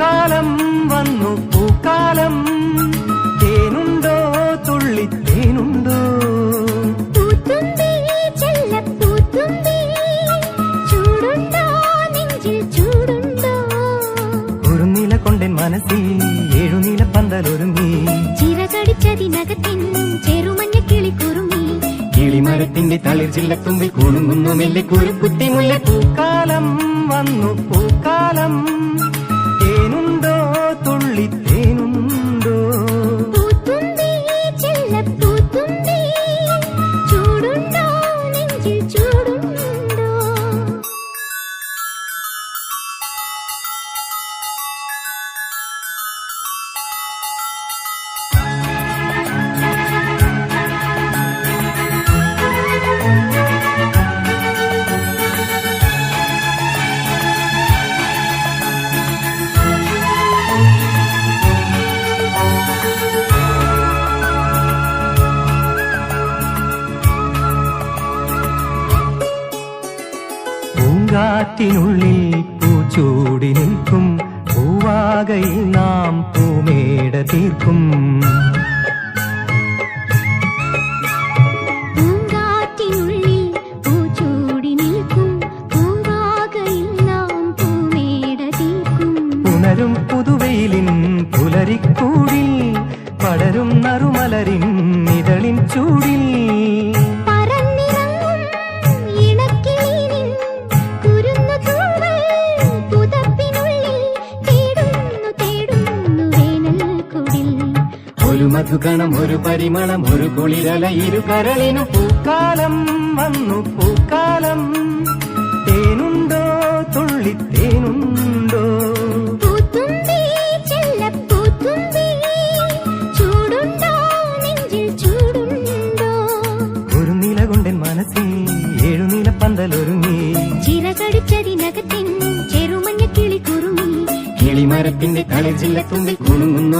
പൂക്കാലം വന്നു പൂക്കാലം. തേനുണ്ടോ തുള്ളി തേനുണ്ടോ ഒരു നില കൊണ്ടൻ മനസ്സിൽ ഏഴുനില പന്തലൊരുങ്ങി ചിറകടിച്ചതിനകത്തിൻ ചെറുമഞ്ഞ കിളി കുറുമി. കിളിമരത്തിന്റെ തളിർ ചില്ലത്തുമ്പിൽ കുണുങ്ങുന്നു മെല്ലെ കുരുക്കുത്തി മുല്ല. പൂക്കാലം വന്നു പൂക്കാലം. പൂങ്കാറ്റിനുള്ളിൽ പൂച്ചൂടി നിൽക്കും. പൂവാകയിൽ നാം പൂമേട തീർക്കും. ഉണരും പുതുവെയിലിൻ പുലരിക്കൂടിൽ പടരും നറുമലരിൻ നിഴലിൻ ചൂടിൽ. ഒരു മധുകണം ഒരു പരിമളം ഒരു കുളിരല ഇരു കരളിനു പൂക്കാലം വന്നു പൂക്കാലം. തേനുണ്ടോ തുള്ളി തേനുണ്ടോ ഒരു നില കൊണ്ടൻ മനസ്സിൽ ഏഴുനില പന്തലൊരുങ്ങി ചിറകടിച്ചതിനകത്തിൻ ചെറുമഞ്ഞ കിളി കുറുമി. കിളിമരത്തിന്റെ തളിർ തുമ്പിൽ കുണുങ്ങുന്നു